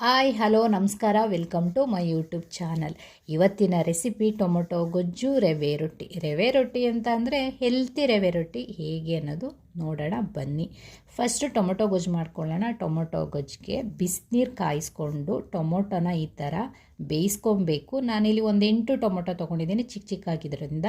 Hi, hello, ನಮಸ್ಕಾರ. Welcome to my YouTube channel. ಇವತ್ತಿನ recipe tomato ಗೊಜ್ಜು ರವೆ ರೊಟ್ಟಿ. ರವೆ ರೊಟ್ಟಿ ಅಂತ ಅಂದರೆ ಹೆಲ್ತಿ ರವೆ ರೊಟ್ಟಿ ಹೇಗೆ ಅನ್ನೋದು ನೋಡೋಣ ಬನ್ನಿ. ಫಸ್ಟು ಟೊಮೊಟೊ ಗೊಜ್ಜು ಮಾಡ್ಕೊಳ್ಳೋಣ. ಟೊಮೊಟೊ ಗೊಜ್ಜಿಗೆ ಬಿಸಿನೀರು ಕಾಯಿಸ್ಕೊಂಡು ಟೊಮೊಟೊನ ಈ ಥರ ಬೇಯಿಸ್ಕೊಬೇಕು. ನಾನಿಲ್ಲಿ ಒಂದು ಎಂಟು ಟೊಮೊಟೊ ತೊಗೊಂಡಿದ್ದೀನಿ. ಚಿಕ್ಕ ಚಿಕ್ಕ ಚಿಕ್ಕಾಗಿದ್ದರಿಂದ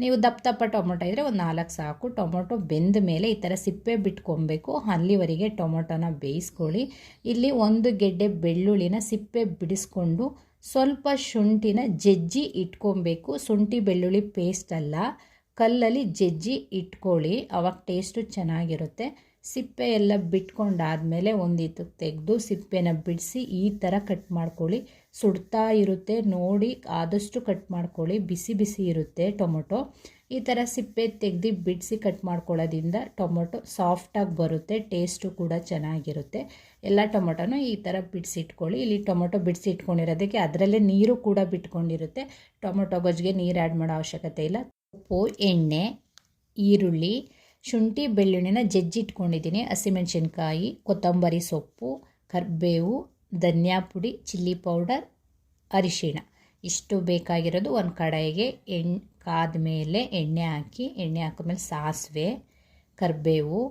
ನೀವು ದಪ್ಪ ದಪ್ಪ ಟೊಮೊಟೊ ಇದ್ದರೆ ಒಂದು ನಾಲ್ಕು ಸಾಕು. ಟೊಮೊಟೊ ಬೆಂದ ಮೇಲೆ ಈ ಥರ ಸಿಪ್ಪೆ ಬಿಟ್ಕೊಬೇಕು. ಅಲ್ಲಿವರೆಗೆ ಟೊಮೊಟೊನ ಬೇಯಿಸ್ಕೊಳ್ಳಿ. ಇಲ್ಲಿ ಒಂದು ಗೆಡ್ಡೆ ಬೆಳ್ಳುಳ್ಳಿನ ಸಿಪ್ಪೆ ಬಿಡಿಸ್ಕೊಂಡು ಸ್ವಲ್ಪ ಶುಂಠಿನ ಜಜ್ಜಿ ಇಟ್ಕೊಬೇಕು. ಶುಂಠಿ ಬೆಳ್ಳುಳ್ಳಿ ಪೇಸ್ಟ್ ಅಲ್ಲ, ಕಲ್ಲಲ್ಲಿ ಜಜ್ಜಿ ಇಟ್ಕೊಳ್ಳಿ. ಅವಾಗ ಟೇಸ್ಟು ಚೆನ್ನಾಗಿರುತ್ತೆ. ಸಿಪ್ಪೆ ಎಲ್ಲ ಬಿಟ್ಕೊಂಡಾದಮೇಲೆ ಒಂದಿತ್ತು ತೆಗೆದು ಸಿಪ್ಪೆನ ಬಿಡಿಸಿ ಈ ಥರ ಕಟ್ ಮಾಡ್ಕೊಳ್ಳಿ. ಸುಡ್ತಾ ಇರುತ್ತೆ, ನೋಡಿ ಆದಷ್ಟು ಕಟ್ ಮಾಡ್ಕೊಳ್ಳಿ. ಬಿಸಿ ಬಿಸಿ ಇರುತ್ತೆ ಟೊಮೊಟೊ. ಈ ಥರ ಸಿಪ್ಪೆ ತೆಗೆದು ಬಿಡಿಸಿ ಕಟ್ ಮಾಡ್ಕೊಳ್ಳೋದ್ರಿಂದ ಟೊಮೊಟೊ ಸಾಫ್ಟಾಗಿ ಬರುತ್ತೆ, ಟೇಸ್ಟು ಕೂಡ ಚೆನ್ನಾಗಿರುತ್ತೆ. ಎಲ್ಲ ಟೊಮೊಟೊನೂ ಈ ಥರ ಬಿಡಿಸಿಟ್ಕೊಳ್ಳಿ. ಇಲ್ಲಿ ಟೊಮೊಟೊ ಬಿಡಿಸಿ ಇಟ್ಕೊಂಡಿರೋದಕ್ಕೆ ಅದರಲ್ಲೇ ನೀರು ಕೂಡ ಬಿಟ್ಕೊಂಡಿರುತ್ತೆ. ಟೊಮೊಟೊ ಗೊಜ್ಜಿಗೆ ನೀರು ಆ್ಯಡ್ ಮಾಡೋ ಅವಶ್ಯಕತೆ ಇಲ್ಲ. ಉಪ್ಪು, ಎಣ್ಣೆ, ಈರುಳ್ಳಿ ಶುಂಠಿ, ಬೆಳ್ಳುಳ್ಳಿನ ಜಜ್ಜಿಟ್ಕೊಂಡಿದ್ದೀನಿ, ಹಸಿಮೆಣಸಿನ್ಕಾಯಿ, ಕೊತ್ತಂಬರಿ ಸೊಪ್ಪು, ಕರಿಬೇವು, ಧನಿಯಾ ಪುಡಿ, ಚಿಲ್ಲಿ ಪೌಡರ್, ಅರಿಶಿಣ. ಇಷ್ಟು ಬೇಕಾಗಿರೋದು ಒಂದು ಕಡಾಯಿಗೆ ಎಣ್ಣೆ ಕಾದ ಮೇಲೆ ಎಣ್ಣೆ ಹಾಕಿ, ಎಣ್ಣೆ ಹಾಕಿದ್ಮೇಲೆ ಸಾಸಿವೆ, ಕರಿಬೇವು,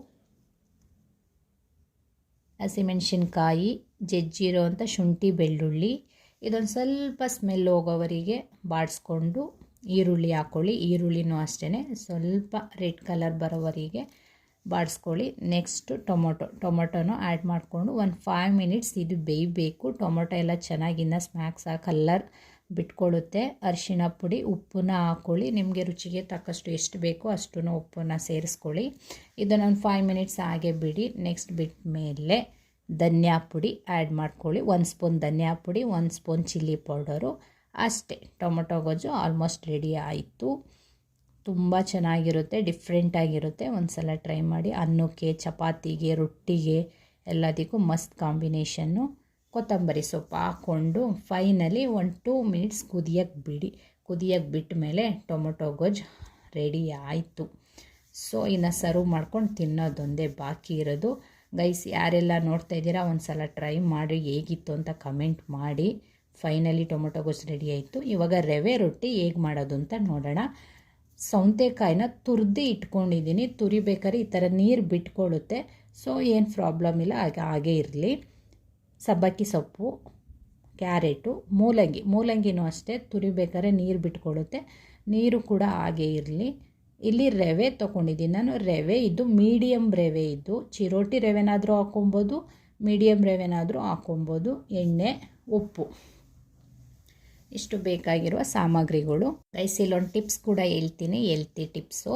ಹಸಿಮೆಣಸಿನ್ಕಾಯಿ ಜಜ್ಜಿರೋ ಅಂಥ ಶುಂಠಿ, ಬೆಳ್ಳುಳ್ಳಿ. ಇದೊಂದು ಸ್ವಲ್ಪ ಸ್ಮೆಲ್ ಹೋಗೋವರಿಗೆ ಬಾಡಿಸ್ಕೊಂಡು ಈರುಳ್ಳಿ ಹಾಕ್ಕೊಳ್ಳಿ ಈರುಳ್ಳಿನೂ ಅಷ್ಟೇ ಸ್ವಲ್ಪ ರೆಡ್ ಕಲರ್ ಬರೋವರೆಗೆ ಬಾಡಿಸ್ಕೊಳ್ಳಿ. Next tomato. ಟೊಮೊಟೊನೂ ಆ್ಯಡ್ ಮಾಡಿಕೊಂಡು ಒಂದು ಫೈವ್ ಮಿನಿಟ್ಸ್ ಇದು ಬೇಯಬೇಕು. ಟೊಮೊಟೊ ಎಲ್ಲ ಚೆನ್ನಾಗಿನ್ನ ಸ್ನ್ಯಾಕ್ಸ್ ಆ ಕಲ್ಲರ್ ಬಿಟ್ಕೊಳ್ಳುತ್ತೆ. ಅರಿಶಿಣ ಪುಡಿ, ಉಪ್ಪನ್ನ ಹಾಕ್ಕೊಳ್ಳಿ ನಿಮಗೆ ರುಚಿಗೆ ತಕ್ಕಷ್ಟು ಎಷ್ಟು ಬೇಕೋ ಅಷ್ಟು ಉಪ್ಪನ್ನು ಸೇರಿಸ್ಕೊಳ್ಳಿ. ಇದನ್ನು ಒಂದು ಫೈವ್ ಮಿನಿಟ್ಸ್ ಹಾಗೆ ಬಿಡಿ. ನೆಕ್ಸ್ಟ್ ಬಿಟ್ಟ ಮೇಲೆ ಧನಿಯಾ ಪುಡಿ ಆ್ಯಡ್ ಮಾಡ್ಕೊಳ್ಳಿ. ಒಂದು ಸ್ಪೂನ್ ಧನಿಯಾ ಪುಡಿ, ಒಂದು ಸ್ಪೂನ್ ಚಿಲ್ಲಿ ಪೌಡರು ಅಷ್ಟೇ, ಟೊಮೊಟೊ ಗೊಜ್ಜು ಆಲ್ಮೋಸ್ಟ್ ರೆಡಿ ಆಯಿತು. ತುಂಬ ಚೆನ್ನಾಗಿರುತ್ತೆ ಡಿಫ್ರೆಂಟಾಗಿರುತ್ತೆ ಒಂದು ಸಲ ಟ್ರೈ ಮಾಡಿ ಅನ್ನಕ್ಕೆ, ಚಪಾತಿಗೆ, ರೊಟ್ಟಿಗೆ ಎಲ್ಲದಕ್ಕೂ ಮಸ್ತ್ ಕಾಂಬಿನೇಷನ್ನು ಕೊತ್ತಂಬರಿ ಸೊಪ್ಪು ಹಾಕ್ಕೊಂಡು ಫೈನಲಿ ಒಂದು ಟೂ ಮಿನಿಟ್ಸ್ ಕುದಿಯೋಕ್ಕೆ ಬಿಡಿ. ಕುದಿಯೋಕ್ಕೆ ಬಿಟ್ಟ ಮೇಲೆ ಟೊಮೊಟೊ ಗೊಜ್ಜು ರೆಡಿ ಆಯಿತು. ಸೊ ಇನ್ನು ಸರ್ವ್ ಮಾಡ್ಕೊಂಡು ತಿನ್ನೋದೊಂದೇ ಬಾಕಿ ಇರೋದು. ಗೈಸ್ ಯಾರೆಲ್ಲ ನೋಡ್ತಾ ಇದ್ದೀರಾ ಒಂದು ಸಲ ಟ್ರೈ ಮಾಡಿ, ಹೇಗಿತ್ತು ಅಂತ ಕಮೆಂಟ್ ಮಾಡಿ. ಫೈನಲಿ ಟೊಮೊಟೊ ಗೊಜ್ಜು ರೆಡಿ ಆಯಿತು. ಇವಾಗ ರವೆ ರೊಟ್ಟಿ ಹೇಗೆ ಮಾಡೋದು ಅಂತ ನೋಡೋಣ. ಸೌತೆಕಾಯಿನ ತುರಿದು ಇಟ್ಕೊಂಡಿದ್ದೀನಿ. ತುರಿಬೇಕಾದ್ರೆ ಈ ಥರ ನೀರು ಬಿಟ್ಕೊಳ್ಳುತ್ತೆ ಸೊ ಏನು ಪ್ರಾಬ್ಲಮ್ ಇಲ್ಲ. ಹಾಗೆ, ಹಾಗೇ ಇರಲಿ. ಸಬ್ಬಕ್ಕಿ ಸೊಪ್ಪು, ಕ್ಯಾರೆಟು, ಮೂಲಂಗಿ. ಮೂಲಂಗಿನೂ ಅಷ್ಟೇ. ತುರಿಬೇಕಾದ್ರೆ ನೀರು ಬಿಟ್ಕೊಳ್ಳುತ್ತೆ ನೀರು ಕೂಡ ಹಾಗೇ ಇರಲಿ. ಇಲ್ಲಿ ರವೆ ತೊಗೊಂಡಿದ್ದೀನಿ. ನಾನು ರವೆ ಇದ್ದು ಮೀಡಿಯಮ್ ರವೆ ಇದ್ದು ಚಿರೋಟಿ ರವೆನಾದರೂ ಹಾಕೊಬೋದು ಮೀಡಿಯಮ್ ರವೆನಾದರೂ ಹಾಕೊಬೋದು. ಎಣ್ಣೆ, ಉಪ್ಪು. ಇಷ್ಟು ಬೇಕಾಗಿರುವ ಸಾಮಗ್ರಿಗಳು. ಗೈಸ್ ಇಲ್ಲೊಂದು ಟಿಪ್ಸ್ ಕೂಡ ಹೇಳ್ತೀನಿ. ಎಲ್ತಿ ಟಿಪ್ಸು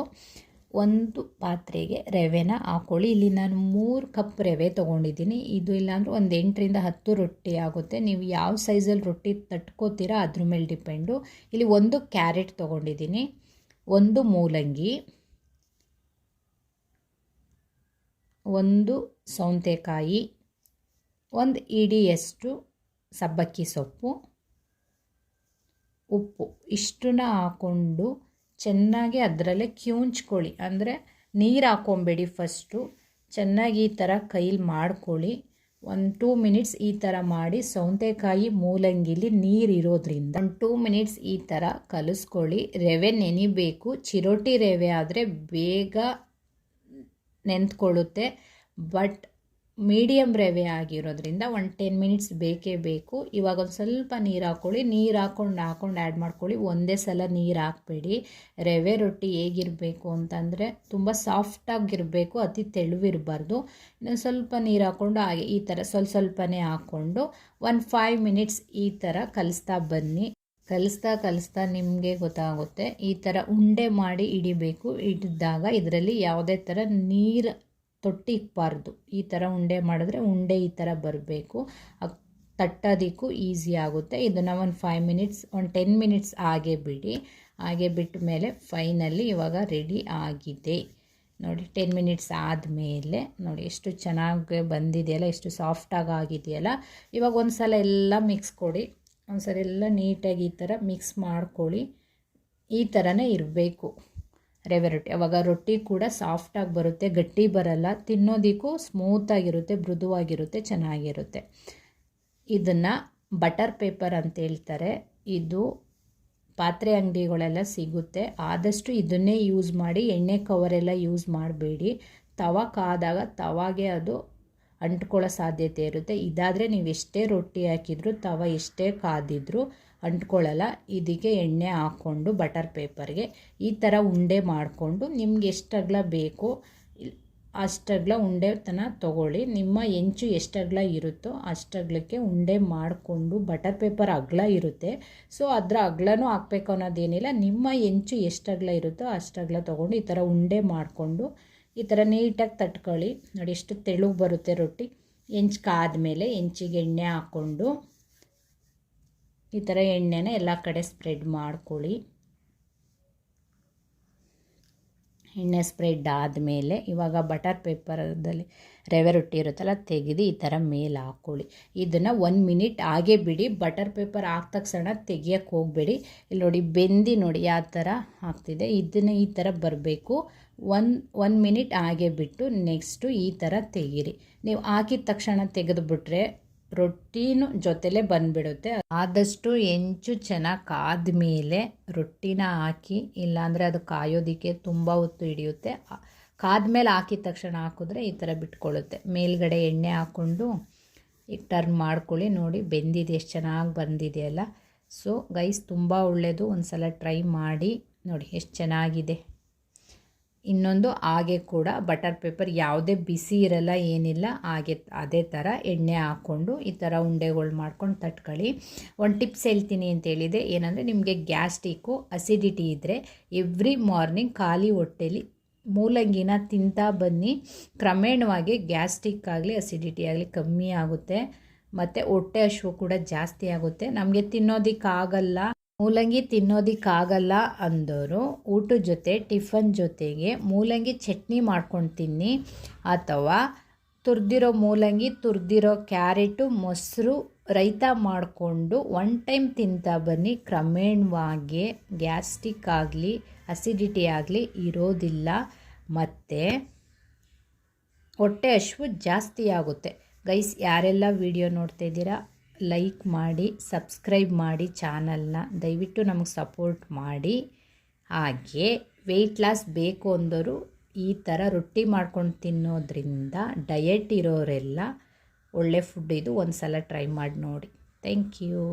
ಒಂದು ಪಾತ್ರೆಗೆ ರವೆನ ಹಾಕೊಳ್ಳಿ. ಇಲ್ಲಿ ನಾನು ಮೂರು ಕಪ್ ರವೆ ತೊಗೊಂಡಿದ್ದೀನಿ. ಇದು ಇಲ್ಲಾಂದ್ರೆ ಒಂದು ಎಂಟರಿಂದ ಹತ್ತು ರೊಟ್ಟಿ ಆಗುತ್ತೆ. ನೀವು ಯಾವ ಸೈಜಲ್ಲಿ ರೊಟ್ಟಿ ತಟ್ಕೋತೀರಾ ಅದ್ರ ಮೇಲೆ ಡಿಪೆಂಡು ಇಲ್ಲಿ ಒಂದು ಕ್ಯಾರೆಟ್ ತೊಗೊಂಡಿದ್ದೀನಿ. ಒಂದು ಮೂಲಂಗಿ. ಒಂದು ಸೌಂತೆಕಾಯಿ. ಒಂದು ಇಡಿಯಷ್ಟು ಸಬ್ಬಕ್ಕಿ ಸೊಪ್ಪು. ಉಪ್ಪು ಇಷ್ಟನ್ನ ಹಾಕ್ಕೊಂಡು ಚೆನ್ನಾಗಿ ಅದರಲ್ಲೇ ಕ್ಯೂಂಚ್ಕೊಳ್ಳಿ. ಅಂದರೆ ನೀರು ಹಾಕ್ಕೊಂಬೇಡಿ ಫಸ್ಟು ಚೆನ್ನಾಗಿ ಈ ಥರ ಕೈಲಿ ಮಾಡ್ಕೊಳ್ಳಿ. ಒಂದು ಟೂ ಮಿನಿಟ್ಸ್ ಈ ಥರ ಮಾಡಿ ಸೌತೆಕಾಯಿ ಮೂಲಂಗಿಲಿ ನೀರು ಇರೋದ್ರಿಂದ ಒಂದು ಟೂ ಮಿನಿಟ್ಸ್ ಈ ಥರ ಕಲಿಸ್ಕೊಳ್ಳಿ. ರವೆ ನೆನಿಬೇಕು. ಚಿರೋಟಿ ರವೆ ಆದರೆ ಬೇಗ ನೆಂತ್ಕೊಳ್ಳುತ್ತೆ ಬಟ್ ಮೀಡಿಯಮ್ ರವೆ ಆಗಿರೋದ್ರಿಂದ ಒಂದು ಟೆನ್ ಮಿನಿಟ್ಸ್ ಬೇಕೇ ಬೇಕು. ಇವಾಗ ಒಂದು ಸ್ವಲ್ಪ ನೀರು ಹಾಕ್ಕೊಳ್ಳಿ ನೀರು ಹಾಕ್ಕೊಂಡು ಹಾಕ್ಕೊಂಡು ಆ್ಯಡ್ ಮಾಡ್ಕೊಳ್ಳಿ. ಒಂದೇ ಸಲ ನೀರು ಹಾಕಬೇಡಿ. ರವೆ ರೊಟ್ಟಿ ಹೇಗಿರಬೇಕು ಅಂತಂದರೆ ತುಂಬ ಸಾಫ್ಟಾಗಿರಬೇಕು ಅತಿ ತೆಳುವಿರಬಾರ್ದು. ಇನ್ನೊಂದು ಸ್ವಲ್ಪ ನೀರು ಹಾಕ್ಕೊಂಡು ಹಾಗೆ ಈ ಥರ ಸ್ವಲ್ಪ ಸ್ವಲ್ಪನೇ ಹಾಕ್ಕೊಂಡು ಒಂದು ಫೈವ್ ಮಿನಿಟ್ಸ್ ಈ ಥರ ಕಲಿಸ್ತಾ ಬನ್ನಿ. ಕಲಿಸ್ತಾ ಕಲಿಸ್ತಾ ನಿಮಗೆ ಗೊತ್ತಾಗುತ್ತೆ. ಈ ಥರ ಉಂಡೆ ಮಾಡಿ ಹಿಡಿಬೇಕು ಇಡಿದಾಗ ಇದರಲ್ಲಿ ಯಾವುದೇ ಥರ ನೀರು ತೊಟ್ಟಿಕ್ಬಾರ್ದು ಈ ಥರ ಉಂಡೆ ಮಾಡಿದ್ರೆ ಉಂಡೆ ಈ ಥರ ಬರಬೇಕು. ತಟ್ಟೋದಕ್ಕೂ ಈಸಿ ಆಗುತ್ತೆ. ಇದನ್ನು ಒಂದು ಫೈವ್ ಮಿನಿಟ್ಸ್ ಒಂದು ಟೆನ್ ಮಿನಿಟ್ಸ್ ಹಾಗೆ ಬಿಡಿ. ಹಾಗೆ ಬಿಟ್ಟ ಮೇಲೆ ಫೈನಲಿ ಇವಾಗ ರೆಡಿ ಆಗಿದೆ. ನೋಡಿ ಟೆನ್ ಮಿನಿಟ್ಸ್ ಆದಮೇಲೆ ನೋಡಿ, ಎಷ್ಟು ಚೆನ್ನಾಗಿ ಬಂದಿದೆಯಲ್ಲ, ಎಷ್ಟು ಸಾಫ್ಟಾಗಿ ಆಗಿದೆಯಲ್ಲ. ಇವಾಗ ಒಂದು ಸಲ ಎಲ್ಲ ಮಿಕ್ಸ್ ಕೊಡಿ. ಒಂದು ಸಲ ಎಲ್ಲ ನೀಟಾಗಿ ಈ ಥರ ಮಿಕ್ಸ್ ಮಾಡ್ಕೊಳ್ಳಿ. ಈ ಥರನೇ ಇರಬೇಕು. ರವೆ ರೊಟ್ಟಿ. ಅವಾಗ ರೊಟ್ಟಿ ಕೂಡ ಸಾಫ್ಟಾಗಿ ಬರುತ್ತೆ, ಗಟ್ಟಿ ಬರಲ್ಲ, ತಿನ್ನೋದಕ್ಕೂ ಸ್ಮೂತಾಗಿರುತ್ತೆ ಮೃದುವಾಗಿರುತ್ತೆ, ಚೆನ್ನಾಗಿರುತ್ತೆ. ಇದನ್ನು ಬಟರ್ ಪೇಪರ್ ಅಂತ ಹೇಳ್ತಾರೆ. ಇದು ಪಾತ್ರೆ ಅಂಗಡಿಗಳೆಲ್ಲ ಸಿಗುತ್ತೆ. ಆದಷ್ಟು ಇದನ್ನೇ ಯೂಸ್ ಮಾಡಿ, ಎಣ್ಣೆ ಕವರೆಲ್ಲ ಯೂಸ್ ಮಾಡಬೇಡಿ. ತವ ಕಾದಾಗ ತವಾಗೆ ಅದು ಅಂಟ್ಕೊಳ್ಳೋ ಸಾಧ್ಯತೆ ಇರುತ್ತೆ. ಇದಾದರೆ ನೀವು ಎಷ್ಟೇ ರೊಟ್ಟಿ ಹಾಕಿದ್ರು, ತವ ಎಷ್ಟೇ ಕಾದಿದ್ರು ಅಂಟ್ಕೊಳ್ಳಲ್ಲ. ಇದಕ್ಕೆ ಎಣ್ಣೆ ಹಾಕ್ಕೊಂಡು ಬಟರ್ ಪೇಪರ್ಗೆ ಈ ಥರ ಉಂಡೆ ಮಾಡಿಕೊಂಡು ನಿಮ್ಗೆ ಎಷ್ಟು ಅಗಲ ಬೇಕೋ ಅಷ್ಟಗ್ಲ ಉಂಡೆ ತನ ತೊಗೊಳ್ಳಿ. ನಿಮ್ಮ ಹೆಂಚು ಎಷ್ಟಗ್ಲ ಇರುತ್ತೋ ಅಷ್ಟಗ್ಲಕ್ಕೆ ಉಂಡೆ ಮಾಡಿಕೊಂಡು ಬಟರ್ ಪೇಪರ್ ಅಗಲ ಇರುತ್ತೆ. ಸೊ, ಅದರ ಅಗ್ಲನೂ ಹಾಕ್ಬೇಕು ಅನ್ನೋದೇನಿಲ್ಲ. ನಿಮ್ಮ ಹೆಂಚು ಎಷ್ಟಗ್ಲ ಇರುತ್ತೋ ಅಷ್ಟಗ್ಲ ತೊಗೊಂಡು ಈ ಥರ ಉಂಡೆ ಮಾಡಿಕೊಂಡು ಈ ಥರ ನೀಟಾಗಿ ತಟ್ಕೊಳ್ಳಿ. ನೋಡಿ, ಎಷ್ಟು ತೆಳುಗೆ ಬರುತ್ತೆ ರೊಟ್ಟಿ. ಹೆಂಚು ಕಾದ್ಮೇಲೆ ಹೆಂಚಿಗೆ ಎಣ್ಣೆ ಹಾಕ್ಕೊಂಡು ಈ ಥರ ಎಣ್ಣೆನ ಎಲ್ಲ ಕಡೆ ಸ್ಪ್ರೆಡ್ ಮಾಡ್ಕೊಳ್ಳಿ. ಎಣ್ಣೆ ಸ್ಪ್ರೆಡ್ ಆದಮೇಲೆ ಇವಾಗ ಬಟರ್ ಪೇಪರದಲ್ಲಿ ರವೆ ರೊಟ್ಟಿ ಇರುತ್ತಲ್ಲ ತೆಗೆದು ಈ ಥರ ಮೇಲೆ ಹಾಕ್ಕೊಳ್ಳಿ. ಇದನ್ನು ಒನ್ ಮಿನಿಟ್ ಹಾಗೆ ಬಿಡಿ ಬಟರ್ ಪೇಪರ್ ಹಾಕಿದ ತಕ್ಷಣ ತೆಗಿಯೋಕ್ಕೆ ಹೋಗಬೇಡಿ. ಇಲ್ಲಿ ನೋಡಿ ಬೆಂದಿ ನೋಡಿ ಯಾವ ಥರ ಆಗ್ತಿದೆ. ಇದನ್ನು ಈ ಥರ ಬರಬೇಕು. ಒನ್ ಒನ್ ಮಿನಿಟ್ ಹಾಗೆ ಬಿಟ್ಟು ನೆಕ್ಸ್ಟು ಈ ಥರ ತೆಗೀರಿ. ನೀವು ಹಾಕಿದ ತಕ್ಷಣ ತೆಗೆದುಬಿಟ್ರೆ ರೊಟ್ಟಿನೂ ಜೊತೆಲೆ ಬಂದುಬಿಡುತ್ತೆ. ಆದಷ್ಟು ಹೆಂಚು ಚೆನ್ನಾಗಿ ಕಾದ ಮೇಲೆ ರೊಟ್ಟಿನ ಹಾಕಿ, ಇಲ್ಲಾಂದರೆ ಅದು ಕಾಯೋದಕ್ಕೆ ತುಂಬ ಹೊತ್ತು ಹಿಡಿಯುತ್ತೆ. ಕಾದ್ಮೇಲೆ ಹಾಕಿದ ತಕ್ಷಣ ಹಾಕಿದ್ರೆ ಈ ಥರ ಬಿಟ್ಕೊಳ್ಳುತ್ತೆ. ಮೇಲ್ಗಡೆ ಎಣ್ಣೆ ಹಾಕ್ಕೊಂಡು ಈಗ ಟರ್ನ್ ಮಾಡ್ಕೊಳ್ಳಿ, ನೋಡಿ ಬೆಂದಿದೆ, ಎಷ್ಟು ಚೆನ್ನಾಗಿ ಬಂದಿದೆಯಲ್ಲ ಸೊ, ಗೈಸ್, ತುಂಬ ಒಳ್ಳೆಯದು ಒಂದು ಸಲ ಟ್ರೈ ಮಾಡಿ ನೋಡಿ, ಎಷ್ಟು ಚೆನ್ನಾಗಿದೆ. ಇನ್ನೊಂದು ಹಾಗೆ ಕೂಡ ಬಟರ್ ಪೇಪರ್ ಯಾವುದೇ ಬಿಸಿ ಇರಲ್ಲ, ಏನಿಲ್ಲ, ಹಾಗೆ ಅದೇ ಥರ ಎಣ್ಣೆ ಹಾಕ್ಕೊಂಡು ಈ ಥರ ಉಂಡೆಗಳು ಮಾಡ್ಕೊಂಡು ತಟ್ಕೊಳ್ಳಿ. ಒಂದು ಟಿಪ್ಸ್ ಹೇಳ್ತೀನಿ ಅಂತ ಹೇಳಿದೆ, ಏನಂದರೆ ನಿಮಗೆ ಗ್ಯಾಸ್ಟಿಕ್ಕು ಅಸಿಡಿಟಿ ಇದ್ದರೆ ಎವ್ರಿ ಮಾರ್ನಿಂಗ್ ಖಾಲಿ ಹೊಟ್ಟೆಲಿ ಮೂಲಂಗಿನ ತಿಂತಾ ಬನ್ನಿ. ಕ್ರಮೇಣವಾಗಿ ಗ್ಯಾಸ್ಟಿಕ್ ಆಗಲಿ, ಅಸಿಡಿಟಿ ಆಗಲಿ ಕಮ್ಮಿ ಆಗುತ್ತೆ, ಮತ್ತು ಹೊಟ್ಟೆ ಹಶು ಕೂಡ ಜಾಸ್ತಿ ಆಗುತ್ತೆ. ನಮಗೆ ತಿನ್ನೋದಕ್ಕಾಗಲ್ಲ. ಮೂಲಂಗಿ ತಿನ್ನೋದಕ್ಕಾಗಲ್ಲ ಅಂದವರು ಊಟದ ಜೊತೆ, ಟಿಫನ್ ಜೊತೆಗೆ ಮೂಲಂಗಿ ಚಟ್ನಿ ಮಾಡ್ಕೊಂಡು ತಿನ್ನಿ ಅಥವಾ ತುರಿದಿರೋ ಮೂಲಂಗಿ, ತುರಿದಿರೋ ಕ್ಯಾರೆಟು, ಮೊಸರು ರೈತ ಮಾಡಿಕೊಂಡು ಒನ್ ಟೈಮ್ ತಿಂತಾ ಬನ್ನಿ. ಕ್ರಮೇಣವಾಗಿ ಗ್ಯಾಸ್ಟಿಕ್ ಆಗಲಿ ಅಸಿಡಿಟಿ ಆಗಲಿ ಇರೋದಿಲ್ಲ. ಮತ್ತು ಹೊಟ್ಟೆ ಹಶ್ವು ಜಾಸ್ತಿ ಆಗುತ್ತೆ. ಗೈಸ್, ಯಾರೆಲ್ಲ ವಿಡಿಯೋ ನೋಡ್ತಾ ಇದ್ದೀರಾ? ಲೈಕ್ ಮಾಡಿ ಸಬ್ಸ್ಕ್ರೈಬ್ ಮಾಡಿ ಚಾನಲ್ನ ದಯವಿಟ್ಟು ನಮಗೆ ಸಪೋರ್ಟ್ ಮಾಡಿ. ಹಾಗೆ ವೆಯ್ಟ್ ಲಾಸ್ ಬೇಕು ಅಂದರು ಈ ಥರ ರೊಟ್ಟಿ ಮಾಡ್ಕೊಂಡು ತಿನ್ನೋದ್ರಿಂದ ಡಯಟ್ ಇರೋರೆಲ್ಲ ಒಳ್ಳೆ ಫುಡ್ ಇದು ಒಂದು ಸಲ ಟ್ರೈ ಮಾಡಿ ನೋಡಿ. Thank you